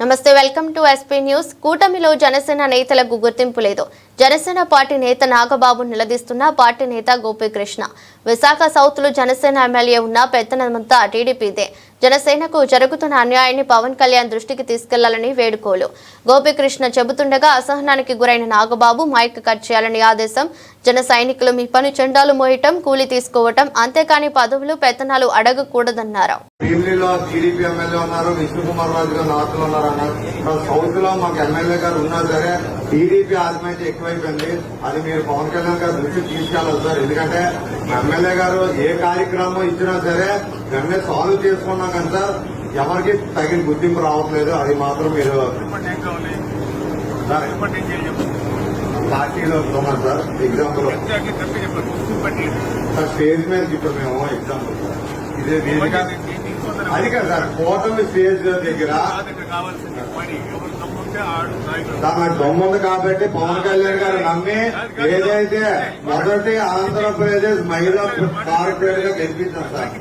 నమస్తే welcome to SP news కూటమిలో జనసేన నేతలకు గుర్తింపు లేదు. జనసేన పార్టీ నేత నాగబాబు నిలదీస్తున్న పార్టీ నేత గోపీకృష్ణ. విశాఖ సౌత్లో జనసేన ఎమ్మెల్యే ఉన్న పెత్తనమంతా టీడీపీదే జనసేనకు జరుగుతున్న అన్యాయాన్ని పవన్ కళ్యాణ్ దృష్టికి తీసుకెళ్ళాలని వేడుకోలు. గోపీకృష్ణ చెబుతుండగా అసహనానికి గురైన నాగబాబు మైక్ కట్ చేయాలని ఆదేశం జన సైనికులు మీ పని చెండాలు మోయటం కూలి తీసుకోవటం అంతేకాని పదవులు పెత్తనాలు అడగకూడదన్నారు. భీమిలిలో టీడీపీ ఎమ్మెల్యే ఉన్నారు విష్ణు కుమార్ రాజు గారు నార్త్లో ఉన్నారు సౌత్లో మాకు ఎమ్మెల్యే గారు ఉన్నా సరే టీడీపీ ఆత్మహత్య ఎక్కువైపోయింది. అది మీరు పవన్ కళ్యాణ్ గారు దృష్టికి తీసుకెళ్ళాలి సార్. ఎందుకంటే ఎమ్మెల్యే గారు ఏ కార్యక్రమం ఇచ్చినా సరే వెంటనే సాల్వ్ చేసుకున్నాం కానీ సార్. ఎవరికి తగిన గుర్తింపు రావట్లేదు. అది మాత్రం మీరు పార్టీలో ఉన్నాం సార్ ఎగ్జాంపుల్. సార్ స్టేజ్ మీద ఇప్పుడు మేము ఎగ్జాంపుల్ సార్. ఇదే వేదిక అది కాదు సార్ కూటమి స్టేజ్ దగ్గర. నాకు దమ్ముంది కాబట్టి పవన్ కళ్యాణ్ గారు నమ్మి ఏదైతే మొదటి ఆంధ్రప్రదేశ్ మహిళా కార్పొరేట్గా గెలిపించారు సార్.